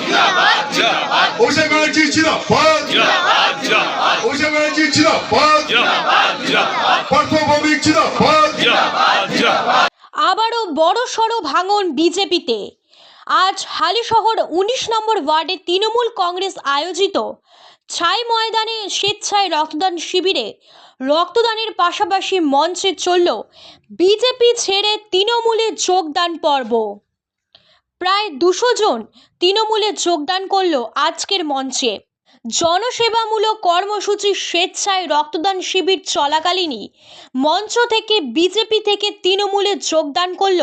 জিন্দাবাদ অভিষেক ব্যানার্জি জিন্দাবাদ অভিষেক ব্যানার্জি জিন্দাবাদ পার্থ ভৌমিক জিন্দাবাদ আবারও বড় সড়ো ভাঙন বিজেপিতে। আজ হালিশহর উনিশ নম্বর ওয়ার্ডে তৃণমূল কংগ্রেস আয়োজিত ছাই ময়দানে স্বেচ্ছায় রক্তদান শিবিরে রক্তদানের পাশাপাশি মঞ্চে চলল বিজেপি ছেড়ে তৃণমূলে যোগদান পর্ব। প্রায় দুশো জন তৃণমূলে যোগদান করল আজকের মঞ্চে। জনসেবামূলক কর্মসূচি স্বেচ্ছায় রক্তদান শিবির চলাকালীনই মঞ্চ থেকে বিজেপি থেকে তৃণমূলে যোগদান করল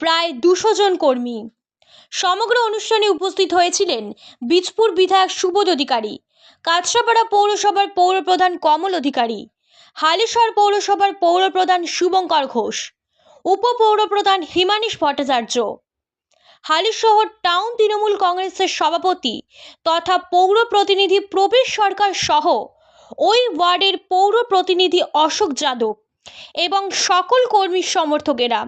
প্রায় দুশো জন কর্মী। সমগ্র অনুষ্ঠানে উপস্থিত হয়েছিলেন বীজপুর বিধায়ক সুবোধ অধিকারী কাছড়াপাড়া পৌরসভার পৌরপ্রধান কমল অধিকারী, হালিশহর পৌরসভার পৌরপ্রধান শুভঙ্কর ঘোষ, উপপৌরপ্রধান হিমানীশ ভট্টাচার্য হালিশহর টাউন তৃণমূল কংগ্রেসের সভাপতি তথা পৌর প্রতিনিধি প্রবীর সরকার সহ ওই ওয়ার্ডের পৌর প্রতিনিধি অশোক যাদব এবং সকল কর্মী সমর্থকেরা।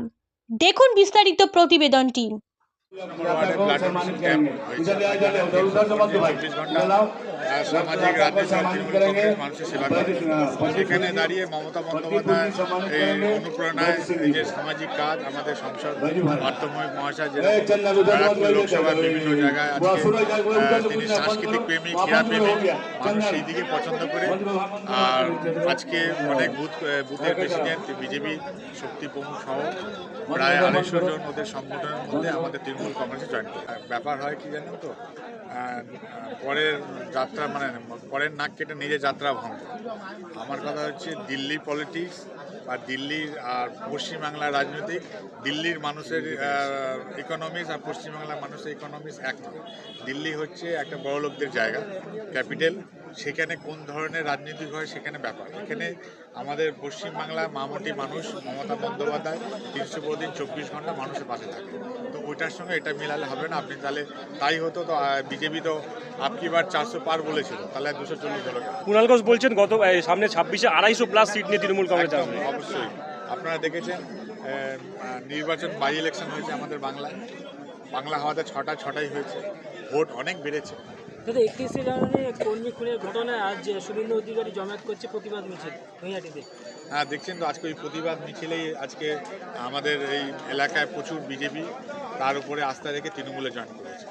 দেখুন বিস্তারিত প্রতিবেদনটি। সামাজিক সেখানে দাঁড়িয়ে মমতা বন্দ্যোপাধ্যায় অনুপ্রেরণায় যে সামাজিক কাজ আমাদের সংসদ অর্থময় মহাশয় লোকসভার বিভিন্ন জায়গায় তিনি সাংস্কৃতিক প্রেমী ক্রীড়া প্রেমী মানুষ সেই দিকে পছন্দ করে আর আজকে অনেক বুথ বুথের প্রেসিডেন্ট বিজেপি শক্তি প্রমুখ সহ প্রায় আড়াইশো জন ওদের সংগঠনের মধ্যে আমাদের তৃণমূল কংগ্রেসে জয়েন ব্যাপার হয় কি জানেন তো? পরের যাত্রা মানে পরের নাক কেটে নিজের যাত্রা ভঙ্গ। আমার কথা হচ্ছে দিল্লি পলিটিক্স বা দিল্লির আর পশ্চিমবাংলার রাজনৈতিক, দিল্লির মানুষের ইকোনমিক্স আর পশ্চিমবাংলার মানুষের ইকোনমিক্স এক নয়। দিল্লি হচ্ছে একটা বড় লোকদের জায়গা ক্যাপিটাল সেখানে কোন ধরনের রাজনীতি হয় সেখানে ব্যাপার। এখানে আমাদের পশ্চিমবাংলা মামটি মানুষ মমতা বন্দ্যোপাধ্যায় তিনশো দিন চব্বিশ ঘণ্টা মানুষের পাশে থাকে। তো ওইটার সঙ্গে এটা মিলালে হবে না আপনি তাহলে তাই হতো তো বিজেপি তো আপকি বার চারশো পার বলেছিল তাহলে দুশো চল্লিশ হলো কুণাল ঘোষ বলছেন গত সামনে ছাব্বিশে আড়াইশো প্লাস সিট নিয়ে তৃণমূল কংগ্রেস অবশ্যই। আপনারা দেখেছেন নির্বাচন বাই ইলেকশন হয়েছে আমাদের বাংলায়। বাংলা হওয়াতে ছটা ছটাই হয়েছে। ভোট অনেক বেড়েছে। দাদা, একত্রিশে জানুয়ারি কর্মী খুনের ঘটনায় আজ শুভেন্দু অধিকারী জমায়েত করছে প্রতিবাদ মিছিল নৈহাটিতে। হ্যাঁ দেখছেন তো, আজকে ওই প্রতিবাদ মিছিলেই আজকে আমাদের এই এলাকায় প্রচুর বিজেপি তার উপরে আস্থা রেখে তৃণমূলে জয়েন করেছে।